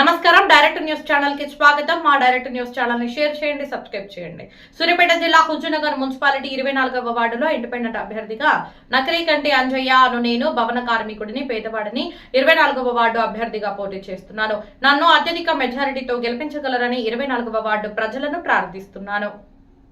నమస్కారం. Direct news ఛానల్కి స్వాగతం. మా డైరెక్ట్ న్యూస్ ఛానల్ని షేర్ చేయండి సబ్స్క్రైబ్ చేయండి. సూర్యాపేట జిల్లా హుజునగర్ మున్సిపాలిటీ ఇరవై నాలుగవ వార్డులో ఇండిపెండెంట్ అభ్యర్థిగా నకరీకంటి అంజయ్య అను నేను భవన కార్మికుడిని పేదవాడిని ఇరవై నాలుగవ వార్డు అభ్యర్థిగా పోటీ చేస్తున్నాను. నన్ను అత్యధిక మెజారిటీతో గెలిపించగలరని ఇరవై నాలుగవ వార్డు ప్రజలను ప్రార్థిస్తున్నాను.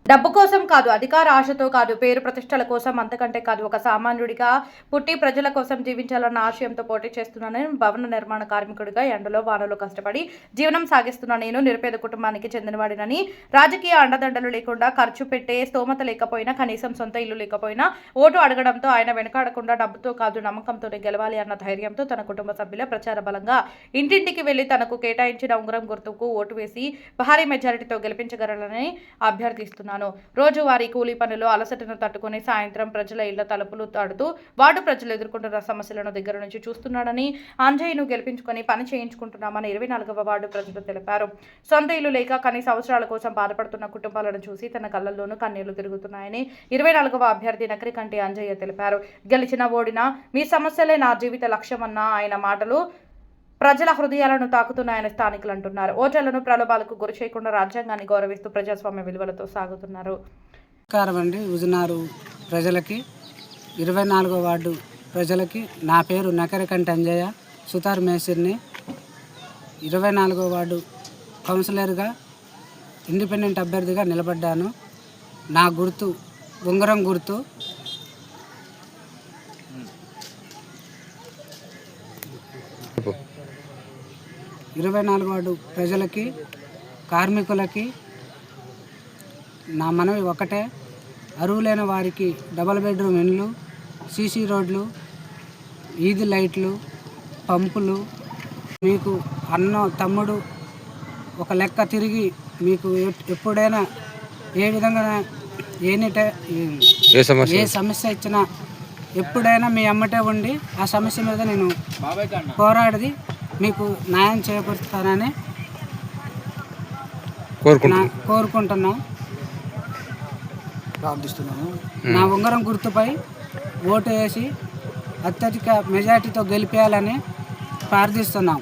డబ్బు కోసం కాదు అధికార ఆశతో కాదు పేరు ప్రతిష్టల కోసం అంతకంటే కాదు ఒక సామాన్యుడిగా పుట్టి ప్రజల కోసం జీవించాలన్న ఆశయంతో పోటీ చేస్తున్నానని భవన నిర్మాణ కార్మికుడిగా ఎండలో వానలో కష్టపడి జీవనం సాగిస్తున్న నేను నిరుపేద కుటుంబానికి చెందినవాడినని రాజకీయ అండదండలు లేకుండా ఖర్చు పెట్టే స్తోమత లేకపోయినా కనీసం సొంత ఇల్లు లేకపోయినా ఓటు అడగడంతో ఆయన వెనకాడకుండా డబ్బుతో కాదు నమ్మకంతోనే గెలవాలి అన్న ధైర్యంతో తన కుటుంబ సభ్యుల ప్రచార బలంగా ఇంటింటికి వెళ్ళి తనకు కేటాయించిన ఉంగరం గుర్తుకు ఓటు వేసి భారీ మెజారిటీతో గెలిపించగలరని చేస్తున్నాను. రోజువారీ కూలీ పనులు అలసటను తట్టుకుని సాయంత్రం ప్రజల ఇళ్ళ తలుపులు తాడుతూ వార్డు ప్రజలు ఎదుర్కొంటున్న సమస్యలను దగ్గర నుంచి చూస్తున్నాడని అంజయ్యను గెలిపించుకొని పని చేయించుకుంటున్నామని ఇరవై నాలుగవ వార్డు ప్రజలు తెలిపారు. సొంత ఇల్లు లేక కనీస అవసరాల కోసం బాధపడుతున్న కుటుంబాలను చూసి తన కళ్ళల్లోనూ కన్నీళ్ళు తిరుగుతున్నాయని ఇరవై నాలుగవ అభ్యర్థి నకరికంటి అంజయ్య తెలిపారు. గెలిచిన ఓడినా మీ సమస్యలే నా జీవిత లక్ష్యమన్న ఆయన మాటలు ప్రజల హృదయాలను తాకుతున్నాయని స్థానికులు అంటున్నారు. ఓటర్లను ప్రలోభాలకు గురి చేయకుండా రాజ్యాంగాన్ని గౌరవిస్తూ ప్రజాస్వామ్య విలువలతో సాగుతున్నారు. నమస్కారం అండి. ఉజునారు ప్రజలకి ఇరవై నాలుగో వార్డు ప్రజలకి నా పేరు నకరికంటి అంజయ్య. సుతార్ మేసిర్ని ఇరవై నాలుగో వార్డు కౌన్సిలర్గా ఇండిపెండెంట్ అభ్యర్థిగా నిలబడ్డాను. నా గుర్తు ఉంగరం గుర్తు. ఇరవై నాలుగు వార్డు ప్రజలకి కార్మికులకి నా మనవి ఒకటే. అరువులైన వారికి డబల్ బెడ్రూమ్ ఇండ్లు సీసీ రోడ్లు ఈది లైట్లు పంపులు. మీకు అన్న తమ్ముడు ఒక లెక్క తిరిగి మీకు ఎప్- ఎప్పుడైనా ఏ విధంగా ఏని టై- ఏ సమస్య? ఏ సమస్య ఇచ్చినా ఎప్పుడైనా మీ అమ్మటే ఉండి ఆ సమస్య మీద నేను పోరాడి మీకు న్యాయం చేకూరుస్తానని కోరుకుంటున్నా. నా కోరుకుంటున్నా. ప్రార్థిస్తున్నాను నా ఉంగరం గుర్తుపై ఓటు వేసి అత్యధిక మెజార్టీతో గెలిపేయాలని ప్రార్థిస్తున్నాం.